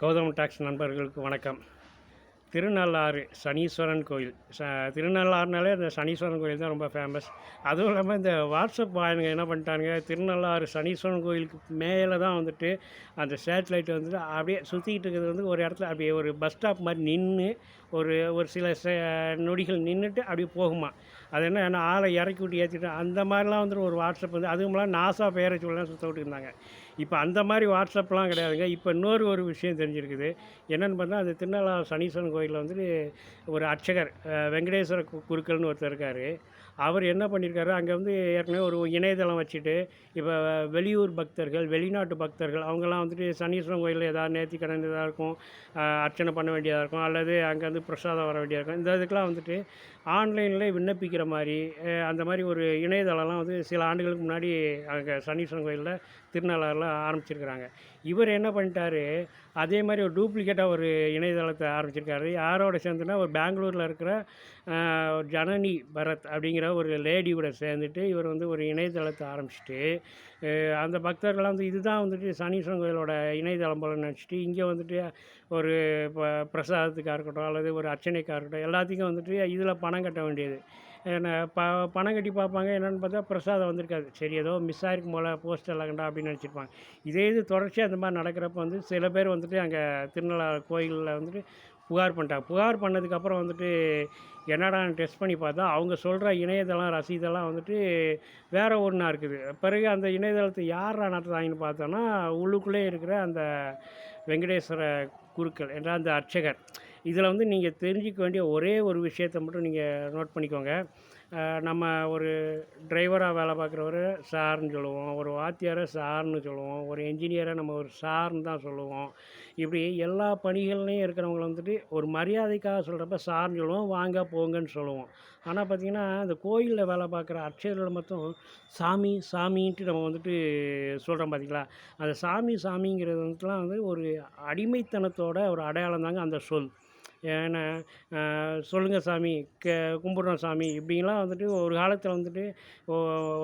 Gautham tax நண்பர்களுக்கு வணக்கம். திருநள்ளாறு சனீஸ்வரன் கோயில். ச திருநள்ளாறுனாலே அந்த சனீஸ்வரன் கோயில் தான் ரொம்ப ஃபேமஸ் அதுவும் இல்லாமல் இந்த வாட்ஸ்அப் பாயனுங்க என்ன பண்ணிட்டானுங்க திருநள்ளாறு சனீஸ்வரன் கோயிலுக்கு மேலே தான் வந்துட்டு அந்த சேட்டலைட் வந்துட்டு அப்படியே சுற்றிக்கிட்டு இருக்கிறது வந்து ஒரு இடத்துல அப்படியே ஒரு பஸ் ஸ்டாப் மாதிரி நின்று ஒரு ஒரு சில நொடிகள் நின்றுட்டு அப்படியே போகுமா. அது என்ன ஆளை இறக்கி விட்டு ஏற்றிட்டு அந்த மாதிரிலாம் வந்துட்டு ஒரு வாட்ஸ்அப் வந்து அதுவும்லாம் நாசா பேரை சொல்லலாம் சுற்ற விட்டுருந்தாங்க. இப்போ அந்த மாதிரி வாட்ஸ்அப்லாம் கிடையாதுங்க. இப்போ இன்னொரு ஒரு விஷயம் தெரிஞ்சிருக்குது. என்னென்னு பார்த்தா அது திருநள்ளா சனீஸ்வரன் கோயிலில் வந்துட்டு ஒரு அர்ச்சகர் வெங்கடேஸ்வர குருக்கள்னு ஒருத்தர் இருக்கார். அவர் என்ன பண்ணியிருக்காரு? அங்கே வந்து ஏற்கனவே ஒரு இணையதளம் வச்சுட்டு இப்போ வெளியூர் பக்தர்கள் வெளிநாட்டு பக்தர்கள் அவங்கெல்லாம் வந்துட்டு சனீஸ்வரன் கோயிலில் ஏதாவது நேர்த்திக்கடன் இதாக இருக்கும் அர்ச்சனை பண்ண வேண்டியதாக இருக்கும் அல்லது அங்கேருந்து பிரசாதம் வர வேண்டியதாக இருக்கும். இந்த இதுக்கெலாம் வந்துட்டு ஆன்லைனில் விண்ணப்பிக்கிற மாதிரி அந்த மாதிரி ஒரு இணையதளம்லாம் வந்து சில ஆண்டுகளுக்கு முன்னாடி அங்கே சனீஸ்வரன் கோயிலில் திருநள்ளாறில் ஆரம்பிச்சிருக்கிறாங்க. இவர் என்ன பண்ணிட்டாரு அதே மாதிரி ஒரு டூப்ளிகேட்டாக ஒரு இணையதளத்தை ஆரம்பிச்சிருக்காரு. யாரோட சேர்ந்துன்னா ஒரு பெங்களூரில் இருக்கிற ஒரு ஜனனி பரத் அப்படிங்கிற ஒரு லேடியோட சேர்ந்துட்டு இவர் வந்து ஒரு இணையதளத்தை ஆரம்பிச்சிட்டு அந்த பக்தர்கள்லாம் வந்து இதுதான் வந்துட்டு சனீஸ்வரன் கோயிலோட இணையதளம் போல நினச்சிட்டு இங்கே வந்துட்டு ஒரு இப்போ பிரசாதத்துக்காக இருக்கட்டும் அல்லது ஒரு அர்ச்சனைக்காக இருக்கட்டும் எல்லாத்துக்கும் வந்துட்டு இதில் பணம் கட்ட வேண்டியது. என்ன ப பணம் கட்டி பார்ப்பாங்க. என்னென்னு பார்த்தா பிரசாதம் வந்திருக்காது. சரி ஏதோ மிஸ் ஆகிருக்கும் போல் போஸ்ட் கண்டா அப்படின்னு நினச்சிருப்பாங்க. இதே இது தொடர்ச்சியாக அந்த மாதிரி நடக்கிறப்ப வந்து சில பேர் வந்துட்டு அங்கே திருநள்ளாறு கோயிலில் வந்துட்டு புகார் பண்ணிட்டாங்க. புகார் பண்ணதுக்கப்புறம் வந்துட்டு என்னடான்னு டெஸ்ட் பண்ணி பார்த்தா அவங்க சொல்கிற இணையதளம் ரசீதெல்லாம் வந்துட்டு வேறு ஒன்றா இருக்குது. பிறகு அந்த இணையதளத்தை யார் நடத்துகிறாங்கன்னு பார்த்தோன்னா உள்ளுக்குள்ளே இருக்கிற அந்த வெங்கடேஸ்வர குருக்கள் என்ற அந்த அர்ச்சகர். இதில் வந்து நீங்கள் தெரிஞ்சிக்க வேண்டிய ஒரே ஒரு விஷயத்தை மட்டும் நீங்கள் நோட் பண்ணிக்கோங்க. நம்ம ஒரு டிரைவராக வேலை பார்க்குறவர் சார்னு சொல்லுவோம் ஒரு வாத்தியாரை சார்னு சொல்லுவோம் ஒரு என்ஜினியரை நம்ம ஒரு சார்னு தான் சொல்லுவோம். இப்படி எல்லா பணிகள்லையும் இருக்கிறவங்கள வந்துட்டு ஒரு மரியாதைக்காக சொல்கிறப்ப சார்னு சொல்லுவோம் வாங்க போங்கன்னு சொல்லுவோம். ஆனால் பார்த்திங்கன்னா இந்த கோயிலில் வேலை பார்க்குற அர்ச்சகர்கள் மட்டும் சாமி சாமின்ட்டு நம்ம வந்துட்டு சொல்கிறோம் பார்த்திங்களா அந்த சாமி சாமிங்கிறது வந்துட்டுலாம் வந்து ஒரு அடிமைத்தனத்தோட ஒரு அடையாளம் தாங்க அந்த சொல். ஏன்னா சொல்லுங்கள் சாமி க கும்பிட்றோம் சாமி இப்படிலாம் வந்துட்டு ஒரு காலத்தில் வந்துட்டு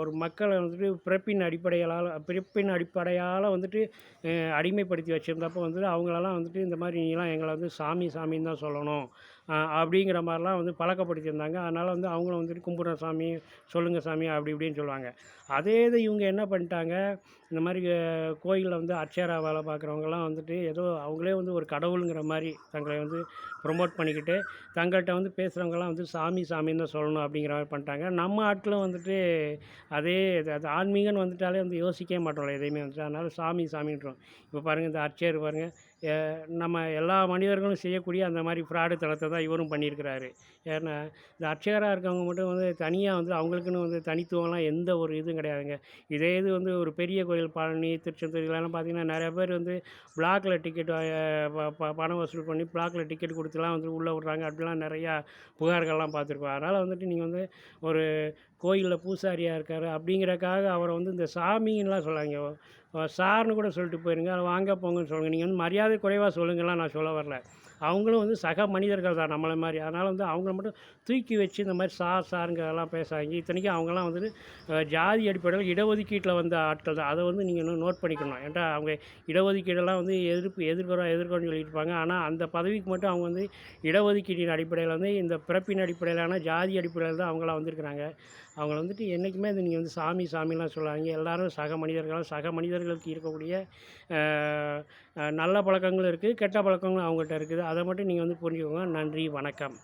ஒரு மக்களை வந்துட்டு பிறப்பின் அடிப்படையால் பிறப்பின் அடிப்படையால் வந்துட்டு அடிமைப்படுத்தி வச்சுருந்தப்போ வந்துட்டு அவங்களெல்லாம் வந்துட்டு இந்த மாதிரி நீங்களாம் எங்களை வந்து சாமி சாமின்னு தான் சொல்லணும். அப்படிங்கிற மாதிரிலாம் வந்து பழக்கப்படுத்தியிருந்தாங்க. அதனால் வந்து அவங்களும் வந்துட்டு கும்பிட்றோம் சாமி சொல்லுங்கள் சாமி அப்படி இப்படின்னு சொல்லுவாங்க. அதே இது இவங்க என்ன பண்ணிட்டாங்க இந்த மாதிரி கோயிலில் வந்து அர்ச்சராக வேலை பார்க்குறவங்கலாம் வந்துட்டு ஏதோ அவங்களே வந்து ஒரு கடவுளுங்கிற மாதிரி தங்களை வந்து ப்ரொமோட் பண்ணிக்கிட்டு தங்கள்கிட்ட வந்து பேசுகிறவங்கலாம் வந்து சாமி சாமின்னு தான் சொல்லணும் அப்படிங்கிற மாதிரி பண்ணிட்டாங்க. நம்ம ஆட்களும் வந்துட்டு அதே இது- அது ஆன்மீகம்னு வந்துட்டாலே வந்து யோசிக்கவே மாட்டோம்ல எதையுமே வந்துட்டு. அதனால் சாமி சாமின்றோம். இப்போ பாருங்கள் இந்த அர்ச்சர் பாருங்கள் நம்ம எல்லா மனிதர்களும் செய்யக்கூடிய அந்த மாதிரி ஃப்ராடு தளத்தை தான் இவரும் பண்ணியிருக்கிறாரு. ஏன்னா இந்த அர்ச்சகராக இருக்கவங்க மட்டும் வந்து தனியாக வந்து அவங்களுக்குன்னு வந்து தனித்துவம்லாம் எந்த ஒரு இதுவும் கிடையாதுங்க. இதே இது வந்து ஒரு பெரிய கோயில் பழனி திருச்செந்தூர் இதெல்லாம் பார்த்திங்கன்னா நிறைய பேர் வந்து பிளாக்கில் டிக்கெட் பணம் வசூல் பண்ணி பிளாக்கில் டிக்கெட் கொடுத்து கொடுத்துலாம் வந்து உள்ளே விட்றாங்க. அப்படிலாம் நிறையா புகார்கள்லாம் பார்த்துருக்கோம். அதனால் வந்துட்டு நீங்கள் வந்து ஒரு கோயிலில் பூசாரியாக இருக்கார் அப்படிங்கிறக்காக அவரை வந்து இந்த சாமின்லாம் சொல்லாங்க சார்னு கூட சொல்லிட்டு போயிருங்க. வாங்க போங்கன்னு சொல்லுங்கள் நீங்கள் வந்து மரியாதை குறைவாக சொல்லுங்கள்லாம் நான் சொல்ல வரல. அவங்களும் வந்து சக மனிதர்கள் தான் நம்மளை மாதிரி. அதனால் வந்து அவங்கள மட்டும் தூக்கி வச்சு இந்த மாதிரி சார் சாருங்கிறதெல்லாம் பேசாங்க இத்தனைக்கும் அவங்கெல்லாம் வந்துட்டு ஜாதி அடிப்படையில் இடஒதுக்கீட்டில் வந்த ஆட்கள் தான். அதை வந்து நீங்கள் இன்னும் நோட் பண்ணிக்கணும். ஏன்டா அவங்க இடஒதுக்கீடெல்லாம் வந்து எதிர்ப்பு எதிர்க்கிறோம் எதிர்க்கிறோம்னு சொல்லிட்டு இருப்பாங்க. ஆனால் அந்த பதவிக்கு மட்டும் அவங்க வந்து இடஒதுக்கீட்டின் அடிப்படையில் வந்து இந்த பிறப்பின் அடிப்படையிலான ஜாதி அடிப்படையில் தான் அவங்களாம் வந்திருக்கிறாங்க. அவங்கள வந்துட்டு என்றைக்குமே அது நீங்கள் வந்து சாமி சாமிலாம் சொல்லுவாங்க எல்லோரும் சக மனிதர்கள் சக மனிதர்களுக்கு இருக்கக்கூடிய நல்ல பழக்கங்களும் இருக்குது கெட்ட பழக்கங்களும் அவங்ககிட்ட இருக்குது. அதை மட்டும் நீங்கள் வந்து புரிஞ்சுக்கோங்க. நன்றி வணக்கம்.